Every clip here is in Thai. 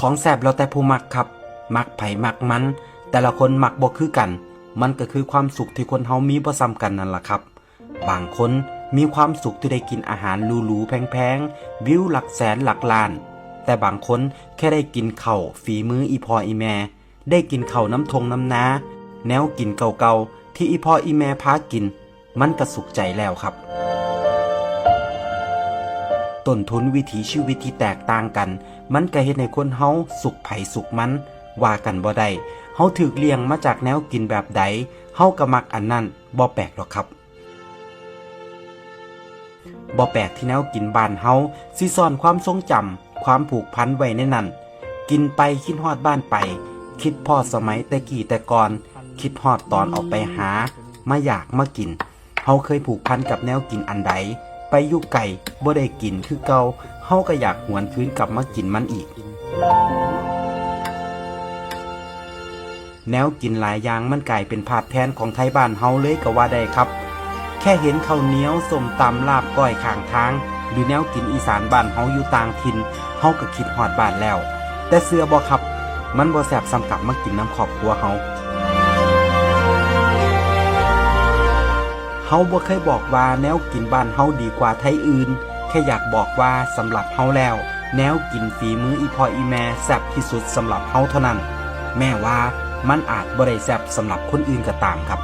ของแสบเราแต่ผู้มักครับ มักไผ่มักมัน แต่ละคนมักบ่คือกัน มันก็คือความสุขที่คนเฮามีบ่ซ้ำกันนั่นล่ะครับ บางคนมีความสุขที่ได้กินอาหารหรูๆแพงๆ วิวหลักแสนหลักล้าน แต่บางคนแค่ได้กินข้าวฝีมืออีพออีแม่ ได้กินข้าวน้ำทงน้ำนา แนวกินเก่าๆ ที่อีพออีแม่พากิน มันก็สุขใจแล้วครับ ต้นทุนวิถีชีวิตที่แตกต่างกัน มันก็เฮ็ดให้คนเฮาสุขไผสุขมัน ว่ากันบ่ได้เฮาถูกเลี้ยงมาจากแนวกินแบบใดเฮาก็มักอันนั้นบ่แปลกหรอกครับบ่แปลกที่แนวกินบ้านเฮาสิซ่อนความทรงจำความผูกพันไว้ในนั้น กินไปคิดฮอดบ้านไป คิดพ่อสมัยแต่กี่แต่ก่อน คิดฮอดตอนออกไปหา มาอยากมากินเฮาเคยผูกพันกับแนวกินอันใด ไปอยู่ไก่บ่ได้กินคือเก่าเฮาก็อยากหวนคืนกลับมากินมันอีก แนวกินหลายอย่างมันกลายเป็นภาพแทนของไทยบ้านเฮาเลยก็ว่าได้ครับ แค่เห็นข้าวเหนียวส้มตำลาบก้อยข้างทาง หรือแนวกินอีสานบ้านเฮาอยู่ต่างถิ่นเฮาก็คิดฮอดบ้านแล้ว แต่เสื้อบ่ครับ มันบ่แซ่บสำกับมากินน้ำครอบครัวเฮา เฮาบ่เคยบอกว่าแนวกินบ้านเฮาดีกว่าไทยอื่น แค่อยากบอกว่าสำหรับเฮาแล้ว แนวกินฝีมืออีพออีแม่แซ่บที่สุดสำหรับเฮาเท่านั้น แม่ว่ามันอาจบ่ได้แซ่บสำหรับคนอื่นก็ตามครับ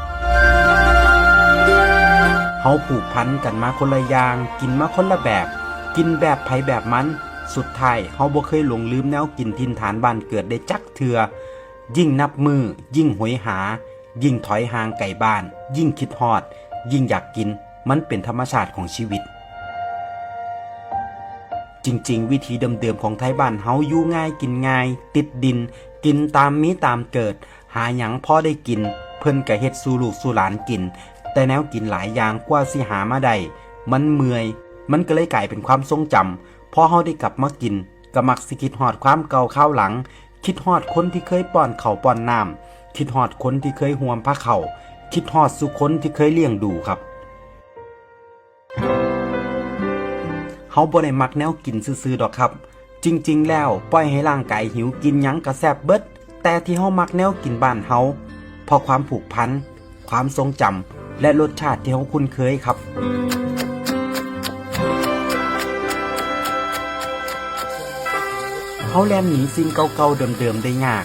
เฮาผูกพันกันมาคนละอย่าง กินมาคนละแบบ กินแบบไผแบบมัน สุดท้ายเฮาบ่เคยหลงลืมแนวกินทินฐานบ้านเกิดได้จักเทือยิ่งนับมือ ยิ่งหวยหา ยิ่งถอยห่างไก่บ้าน ยิ่งคิดฮอด ยิ่งอยากกินมันเป็นธรรมชาติของชีวิต จริงๆ วิธีเดิมๆของไทยบ้านเฮาอยู่ง่ายกินง่าย ติดดิน กินตามมีตามเกิด หาหยังพ่อได้กิน เพิ่นก็เฮ็ดสู่ลูกสู่หลานกิน แต่แนวกินหลายอย่างกว่าสิหามาได้มันเมื่อย มันก็เลยกลายเป็นความทรงจำพอเฮาได้กลับมากินก็มักสิคิดฮอดความเก่าข้าวหลัง คิดฮอดคนที่เคยป้อนเข้าป้อนน้ำคิดฮอดคนที่เคยห่วมผ้าเข่า คิดฮอดสุคนที่เคยเลี้ยงดูครับเฮาบ่ได้มักแนวกินซื่อๆดอกครับ จริง ๆ แล้วปล่อยให้ร่างกายหิวกินหยังก็แซ่บเบิด แต่ที่เฮามักแนวกินบ้านเฮาเพราะความผูกพัน ความทรงจำและรสชาติที่เฮาคุ้นเคยครับเฮาแล่นหนีสิ่งเก่าๆเดิมๆได้ยาก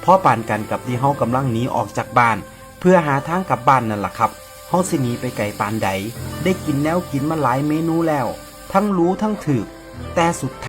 เพราะปานกันกับที่เฮากำลังหนีออกจากบ้าน เพื่อหาทางกลับบ้านนั่นแหละครับเฮาสิหนีไปไกลปานใด ได้กินแนวกินมาหลายเมนูแล้ว ทั้งรู้ทั้งถือแต่สุดท้าย